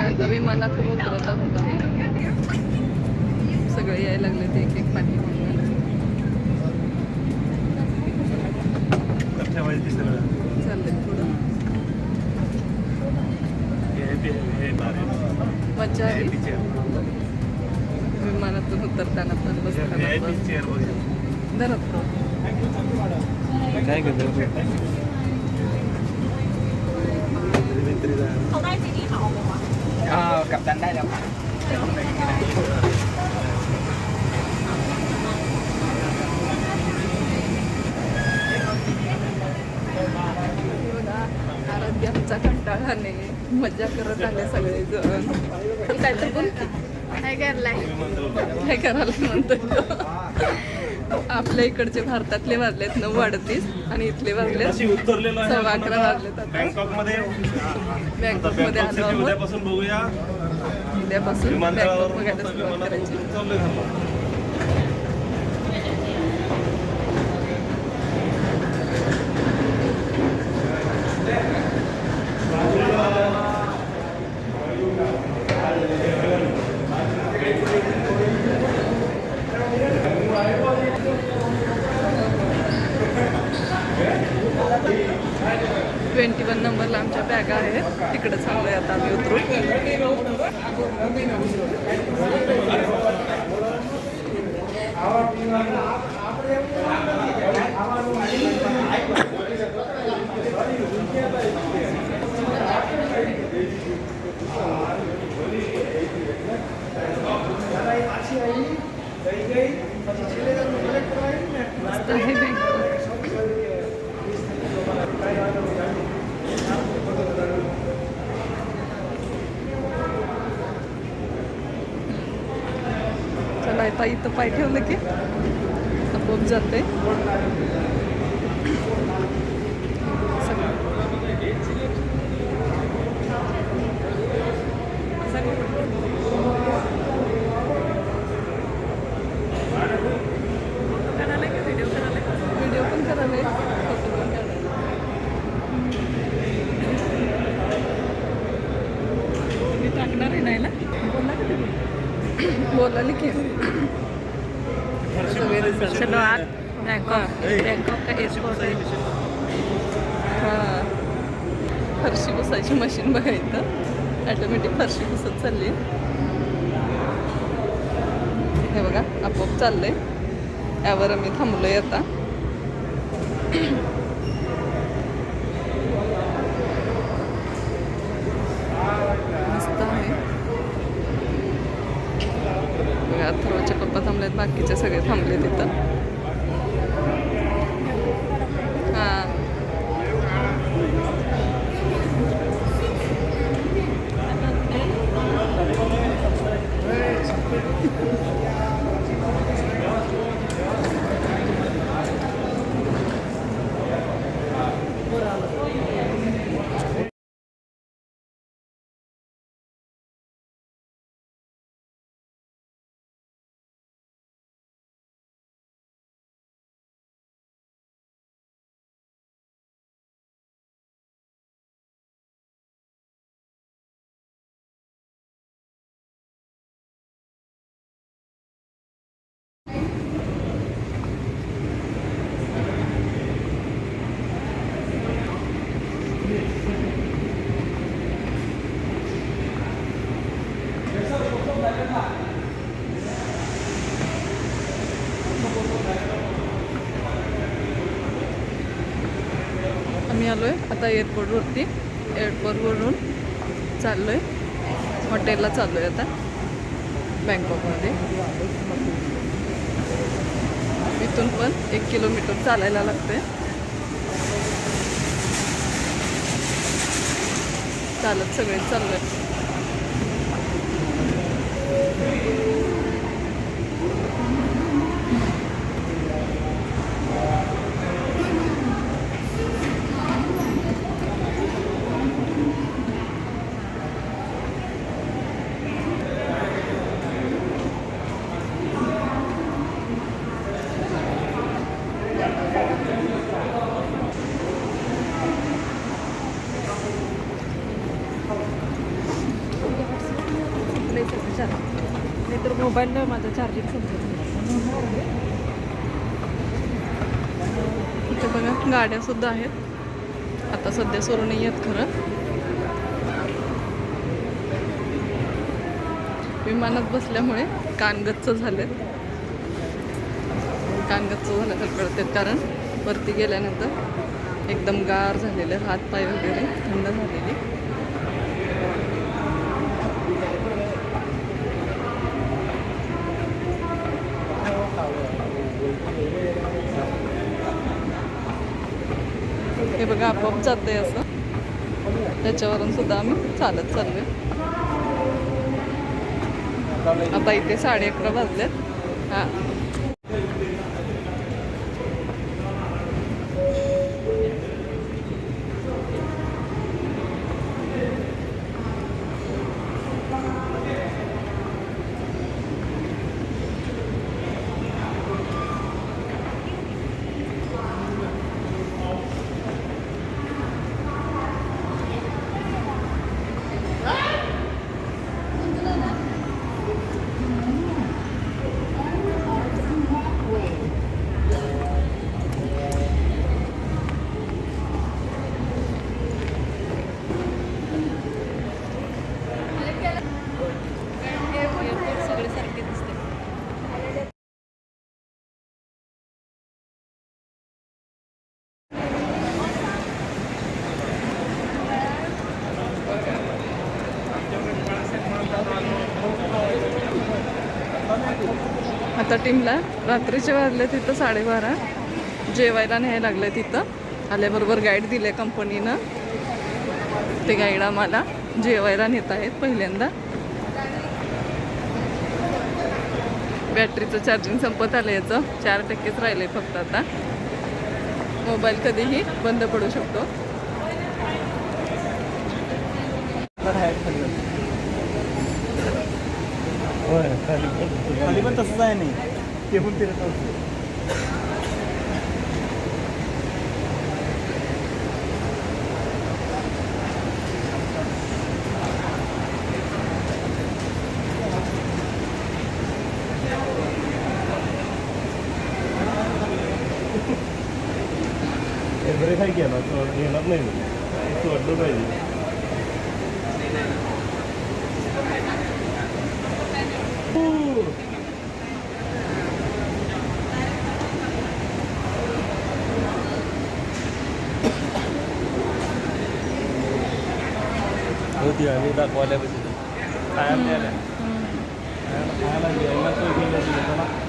आता विमानात उतरत आहोत सगळे यायला लागले ते एक एक पाठी ठेवायचं ते सगळं. चालले पुढं. हे हे हे भारी. मज्जा हे आली पी चेअर विमानातून उतरताना पण हे बसताना पी पण चेअर बघ धरत तो. काय करतो เอ่อกับตันได้แล้วค่ะ हे बघा आरोग्याचा कंटाळाने मज्जा करत आले सगळे जण काय तर बोल की. काय करलाय काय करायला म्हणतोय तो? आपल्या इकडचे भारतातले वाजलेत नऊ वाढतीस आणि इथले वाजलेत. सव्वा अकरा वाजलेत आता. बँकॉकमध्ये बँकॉकमध्ये आलो आहोत. उद्यापासून बघूया. उद्यापासून बँकॉक बघायला सुरुवात करायची. बॅगा आहेत तिकडे चाललोय आता आम्ही उतरून. आता इथं पाय ठेवलं की. आपोआप जाते टाकणार आहे नाही ना? बोलाली की. चलो आज बैंकॉक बैंकॉक का है हां फरशी पुसायची मशीन बघायचं ॲटोमॅटिक फरशी पुसत चालली हे बघा आपोआप चाललंय यावर आम्ही थांबलोय आता बाकीचे सगळे थांबले तिथं हां आम्ही आलो आहे आता एअरपोर्टवरती. एअरपोर्टवरून चाललो आहे हॉटेलला चाललो आहे आता. बँकॉकमध्ये. इथून पण एक किलोमीटर चालायला लागते चालत सगळे चाललं आहे मोबाईल माझं चार्जिंग संपलं. इथे बघा गाड्या सुद्धा आहेत. आता सध्या सुरू नाही आहेत खरं. विमानात बसल्यामुळे कान झालं झालेत कान तर झाल्यासारखं कळतात कारण वरती गेल्यानंतर एकदम गार झालेलं हात पाय वगैरे थंड झालेली हे बघा जाते असं. त्याच्यावरून सुद्धा आम्ही चालत चाललोय. आता इथे साडे अकरा वाजलेत. हां. टीमला. रात्रीचे वाजले तिथं साडेबारा. जेवायला न्यायला लागले तिथं. आल्याबरोबर गाईड दिले कंपनीनं ते गाईड आम्हाला जेवायला नेत आहेत पहिल्यांदा. बॅटरीचं चार्जिंग संपत आलं याचं. चार टक्केच राहिले फक्त आता. मोबाईल कधीही बंद पडू शकतो. खाली पण खाली पण तसंच आहे नाही ते पण फिरत असतो बरे काय केला येणार नाही सोडलं पाहिजे होती आम्ही दाखवायला पाहिजे खायला द्यायला खायला खायला घ्यायला सोय केली होती लोकांना